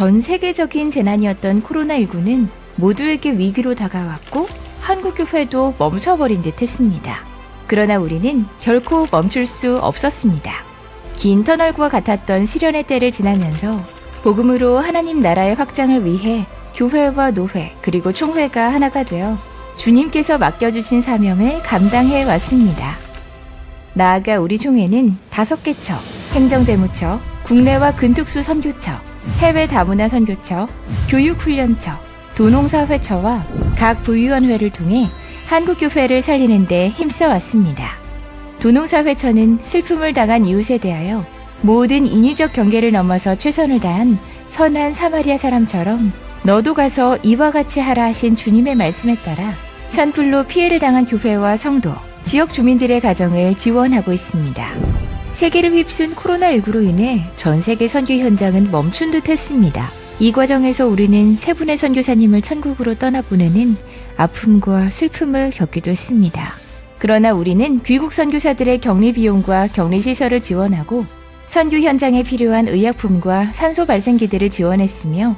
전 세계적인 재난이었던 코로나19는 모두에게 위기로 다가왔고 한국 교회도 멈춰버린 듯 했습니다. 그러나 우리는 결코 멈출 수 없었습니다. 긴 터널과 같았던 시련의 때를 지나면서 복음으로 하나님 나라의 확장을 위해 교회와 노회 그리고 총회가 하나가 되어 주님께서 맡겨주신 사명을 감당해 왔습니다. 나아가 우리 총회는 다섯 개 처, 행정재무처, 국내와 근특수 선교처, 해외 다문화 선교처, 교육훈련처, 도농사회처와 각 부위원회를 통해 한국교회를 살리는 데 힘써왔습니다. 도농사회처는 슬픔을 당한 이웃에 대하여 모든 인위적 경계를 넘어서 최선을 다한 선한 사마리아 사람처럼 너도 가서 이와 같이 하라 하신 주님의 말씀에 따라 산불로 피해를 당한 교회와 성도, 지역 주민들의 가정을 지원하고 있습니다. 세계를 휩쓴 코로나19로 인해 전 세계 선교 현장은 멈춘 듯 했습니다. 이 과정에서 우리는 세 분의 선교사님을 천국으로 떠나보내는 아픔과 슬픔을 겪기도 했습니다. 그러나 우리는 귀국 선교사들의 격리 비용과 격리 시설을 지원하고 선교 현장에 필요한 의약품과 산소 발생기들을 지원했으며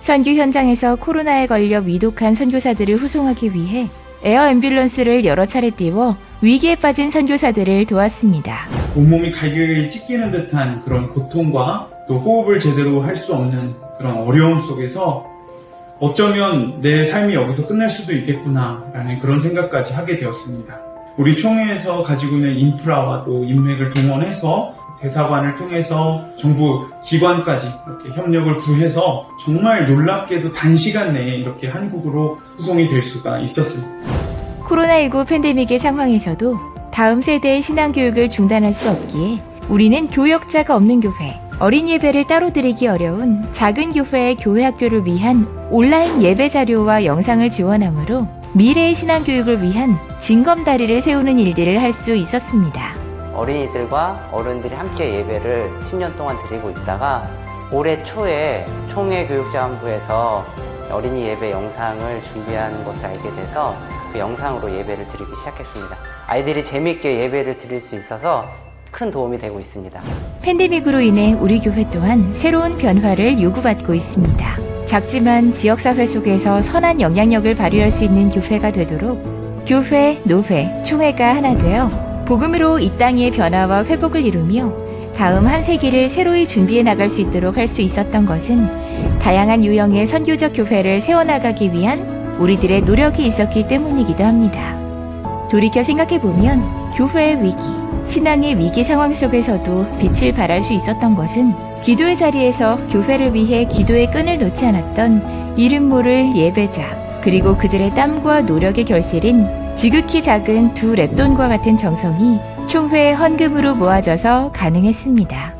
선교 현장에서 코로나에 걸려 위독한 선교사들을 후송하기 위해 에어 앰뷸런스를 여러 차례 띄워 위기에 빠진 선교사들을 도왔습니다. 온몸이 갈기갈기 찢기는 듯한 그런 고통과 또 호흡을 제대로 할 수 없는 그런 어려움 속에서 어쩌면 내 삶이 여기서 끝날 수도 있겠구나라는 그런 생각까지 하게 되었습니다. 우리 총회에서 가지고 있는 인프라와 또 인맥을 동원해서 대사관을 통해서 정부 기관까지 이렇게 협력을 구해서 정말 놀랍게도 단시간 내에 이렇게 한국으로 후송이 될 수가 있었습니다. 코로나19 팬데믹의 상황에서도 다음 세대의 신앙교육을 중단할 수 없기에 우리는 교역자가 없는 교회, 어린 예배를 따로 드리기 어려운 작은 교회의 교회 학교를 위한 온라인 예배 자료와 영상을 지원하므로 미래의 신앙교육을 위한 징검다리를 세우는 일들을 할 수 있었습니다. 어린이들과 어른들이 함께 예배를 10년 동안 드리고 있다가 올해 초에 총회 교육자원부에서 어린이 예배 영상을 준비하는 것을 알게 돼서 그 영상으로 예배를 드리기 시작했습니다. 아이들이 재밌게 예배를 드릴 수 있어서 큰 도움이 되고 있습니다. 팬데믹으로 인해 우리 교회 또한 새로운 변화를 요구받고 있습니다. 작지만 지역사회 속에서 선한 영향력을 발휘할 수 있는 교회가 되도록 교회, 노회, 총회가 하나 되어 복음으로 이 땅의 변화와 회복을 이루며 다음 한 세기를 새로이 준비해 나갈 수 있도록 할 수 있었던 것은 다양한 유형의 선교적 교회를 세워나가기 위한 우리들의 노력이 있었기 때문이기도 합니다. 돌이켜 생각해보면 교회의 위기, 신앙의 위기 상황 속에서도 빛을 발할 수 있었던 것은 기도의 자리에서 교회를 위해 기도의 끈을 놓지 않았던 이름 모를 예배자, 그리고 그들의 땀과 노력의 결실인 지극히 작은 두 랩돈과 같은 정성이 총회의 헌금으로 모아져서 가능했습니다.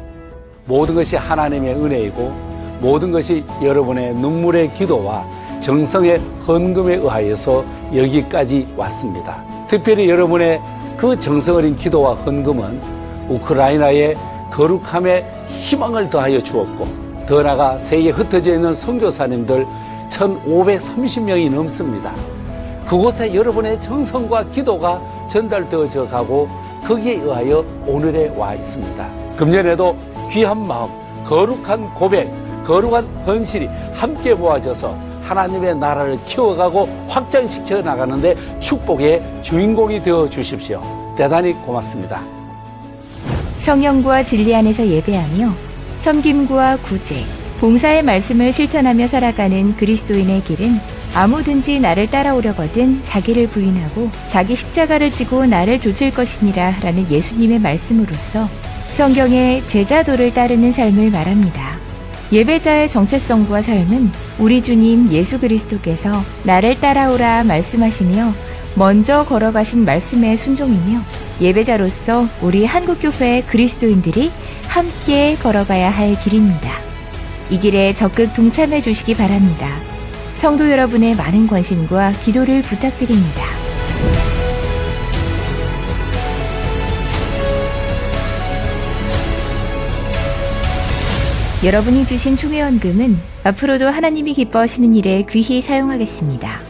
모든 것이 하나님의 은혜이고 모든 것이 여러분의 눈물의 기도와 정성의 헌금에 의하여서 여기까지 왔습니다. 특별히 여러분의 그 정성 어린 기도와 헌금은 우크라이나의 거룩함에 희망을 더하여 주었고 더 나아가 세계에 흩어져 있는 선교사님들 1,530명이 넘습니다. 그곳에 여러분의 정성과 기도가 전달되어져 가고 거기에 의하여 오늘에 와 있습니다. 금년에도 귀한 마음, 거룩한 고백, 거룩한 헌신이 함께 모아져서 하나님의 나라를 키워가고 확장시켜 나가는데 축복의 주인공이 되어 주십시오. 대단히 고맙습니다. 성령과 진리 안에서 예배하며 섬김과 구제, 봉사의 말씀을 실천하며 살아가는 그리스도인의 길은 아무든지 나를 따라오려거든 자기를 부인하고 자기 십자가를 지고 나를 좇을 것이니라 라는 예수님의 말씀으로서 성경의 제자도를 따르는 삶을 말합니다. 예배자의 정체성과 삶은 우리 주님 예수 그리스도께서 나를 따라오라 말씀하시며 먼저 걸어가신 말씀의 순종이며 예배자로서 우리 한국교회 그리스도인들이 함께 걸어가야 할 길입니다. 이 길에 적극 동참해 주시기 바랍니다. 성도 여러분의 많은 관심과 기도를 부탁드립니다. 여러분이 주신 총회원금은 앞으로도 하나님이 기뻐하시는 일에 귀히 사용하겠습니다.